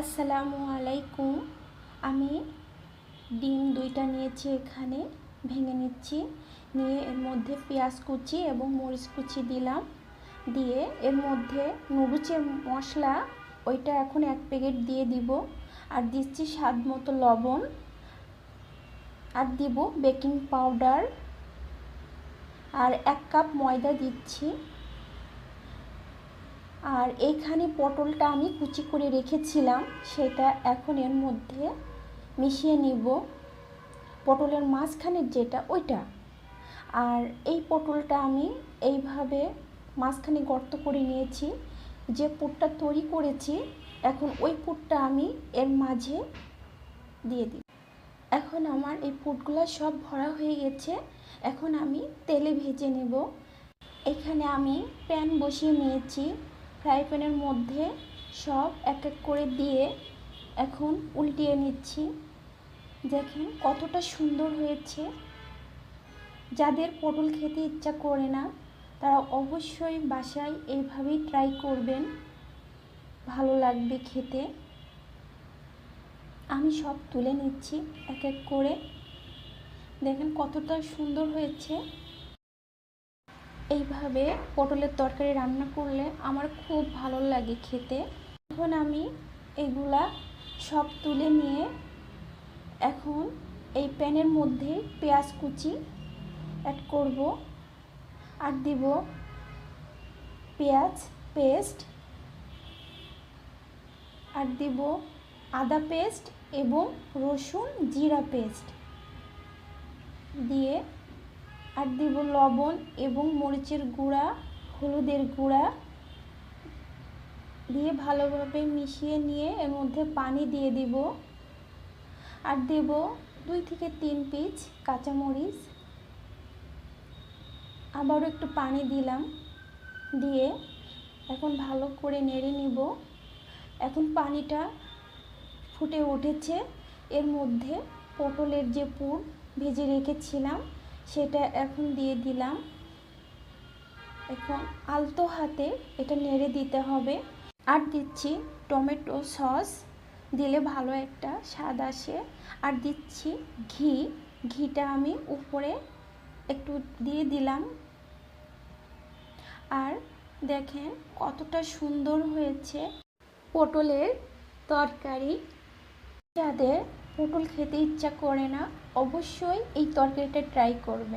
আসসালামু আলাইকুম। আমি ডিম দুইটা নিয়েছি এখানে, ভেঙে নিচ্ছি। নিয়ে এর মধ্যে পেঁয়াজ কুচি এবং মরিচ কুচি দিলাম। দিয়ে এর মধ্যে নুডুচের মশলা, ওইটা এখন এক প্যাকেট দিয়ে দিব। আর দিচ্ছি স্বাদ মতো লবণ। আর দিব বেকিং পাউডার। আর এক কাপ ময়দা দিচ্ছি। আর এইখানে পটলটা আমি কুচি করে রেখেছিলাম, সেটা এখন এর মধ্যে মিশিয়ে নিব। পটলের মাঝখানের যেটা ওইটা। আর এই পটলটা আমি এইভাবে মাঝখানে গর্ত করে নিয়েছি। যে পুরটা তৈরি করেছি, এখন ওই পুরটা আমি এর মাঝে দিয়ে দিই। এখন আমার এই পুটগুলো সব ভরা হয়ে গেছে, এখন আমি তেলে ভেজে নেব। এখানে আমি প্যান বসিয়ে নিয়েছি। ফ্রাই প্যানের মধ্যে সব এক এক করে দিয়ে এখন উল্টিয়ে নিচ্ছি। দেখেন কতটা সুন্দর হয়েছে। যাদের পটল খেতে ইচ্ছা করে না, তারা অবশ্যই বাসায় এইভাবেই ট্রাই করবেন। ভালো লাগবে খেতে। আমি সব তুলে নিচ্ছি এক এক করে। দেখেন কতটা সুন্দর হয়েছে। এইভাবে পটলের তরকারি রান্না করলে আমার খুব ভালো লাগে খেতে। এখন আমি এগুলা সব তুলে নিয়ে এখন এই প্যানের মধ্যে পেঁয়াজ কুচি অ্যাড করব আর দিব পেঁয়াজ পেস্ট আর দিব আদা পেস্ট এবং রসুন জিরা পেস্ট দিয়ে আর দিব লবণ এবং মরিচের গুঁড়া, হলুদের গুঁড়া দিয়ে ভালোভাবে মিশিয়ে নিয়ে এর মধ্যে পানি দিয়ে দিব। আর দেব দুই থেকে তিন পিস কাঁচামরিচ। আবারও একটু পানি দিলাম দিয়ে এখন ভালো করে নেড়ে নিব। এখন পানিটা ফুটে উঠেছে। এর মধ্যে পটলের যে পুর ভেজে রেখেছিলাম সেটা এখন দিয়ে দিলাম। এখন আলতো হাতে এটা নেড়ে দিতে হবে। আর দিচ্ছি টমেটো সস, দিলে ভালো একটা স্বাদ আসে। আর দিচ্ছি ঘি, ঘিটা আমি উপরে একটু দিয়ে দিলাম। আর দেখেন কতটা সুন্দর হয়েছে পটলের তরকারি। যাদের পটল খেতে ইচ্ছা করে না অবশ্যই এই তরকারিটা ট্রাই করবে।